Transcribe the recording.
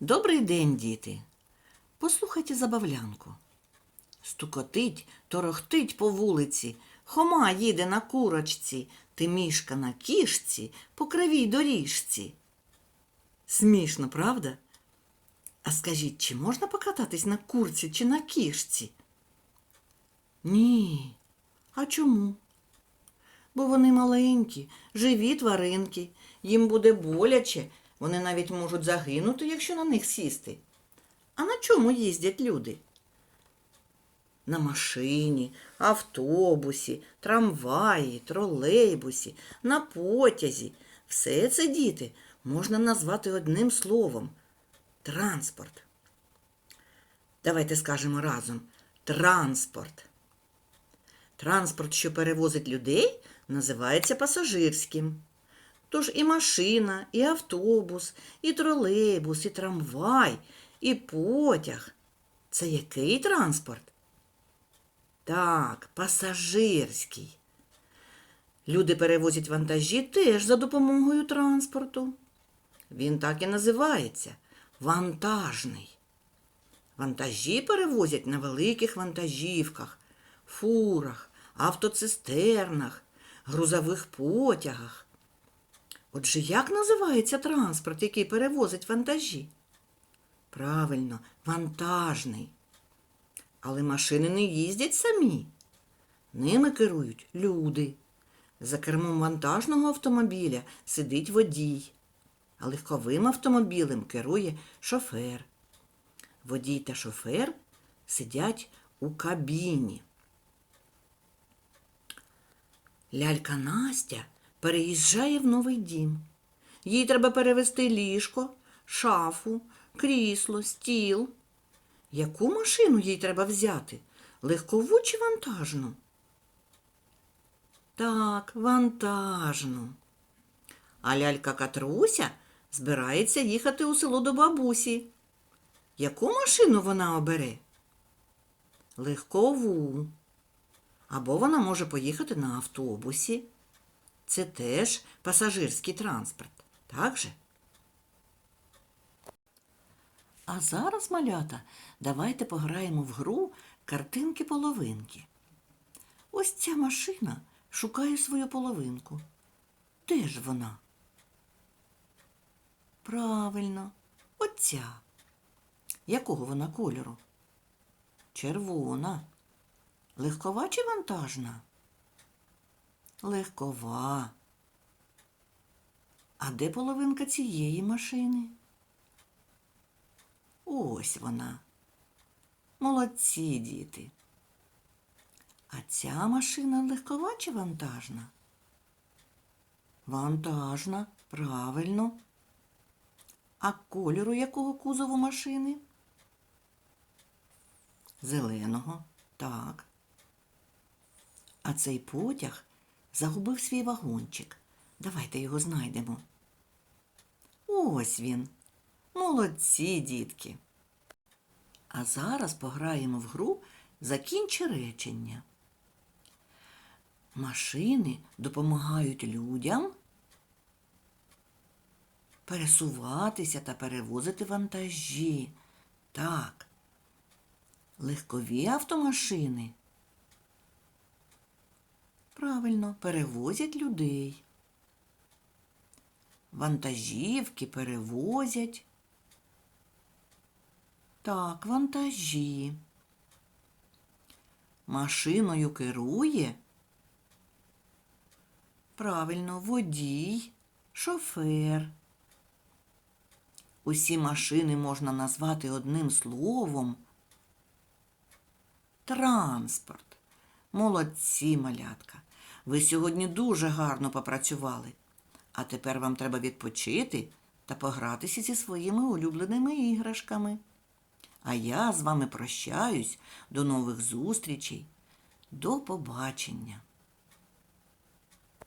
Добрий день, діти. Послухайте забавлянку. Стукотить, торохтить по вулиці, Хома їде на курочці, Тимішка на кішці, по кривій доріжці. Смішно, правда? А скажіть, чи можна покататись на курці чи на кішці? Ні. А чому? Бо вони маленькі, живі тваринки, їм буде боляче, вони навіть можуть загинути, якщо на них сісти. А на чому їздять люди? На машині, автобусі, трамваї, тролейбусі, на потязі. Все це, діти, можна назвати одним словом транспорт. Давайте скажемо разом транспорт. Транспорт, що перевозить людей, називається пасажирським. Тож і машина, і автобус, і тролейбус, і трамвай, і потяг. Це який транспорт? Так, пасажирський. Люди перевозять вантажі теж за допомогою транспорту. Він так і називається вантажний. Вантажі перевозять на великих вантажівках, фурах, автоцистернах, грузових потягах. Отже, як називається транспорт, який перевозить вантажі? Правильно, вантажний. Але машини не їздять самі. Ними керують люди. За кермом вантажного автомобіля сидить водій, а легковим автомобілем керує шофер. Водій та шофер сидять у кабіні. Лялька Настя переїжджає в новий дім. Їй треба перевезти ліжко, шафу, крісло, стіл. Яку машину їй треба взяти? Легкову чи вантажну? Так, вантажну. А лялька Катруся збирається їхати у село до бабусі. Яку машину вона обере? Легкову. Або вона може поїхати на автобусі. Це теж пасажирський транспорт, так же? А зараз, малята, давайте пограємо в гру картинки-половинки. Ось ця машина шукає свою половинку. Де ж вона? Правильно, оця. Якого вона кольору? Червона. Легкова чи вантажна? Легкова. А де половинка цієї машини? Ось вона. Молодці діти. А ця машина легкова чи вантажна? Вантажна, правильно. А кольору якого кузову машини? Зеленого, так. А цей потяг загубив свій вагончик. Давайте його знайдемо. Ось він. Молодці, дітки. А зараз пограємо в гру Закінчи речення. Машини допомагають людям пересуватися та перевозити вантажі. Так. Легкові автомашини. Правильно, перевозять людей. Вантажівки перевозять. Так, вантажі. Машиною керує. Правильно, водій, шофер. Усі машини можна назвати одним словом. Транспорт. Молодці, малятка. Ви сьогодні дуже гарно попрацювали. А тепер вам треба відпочити та погратися зі своїми улюбленими іграшками. А я з вами прощаюсь. До нових зустрічей. До побачення.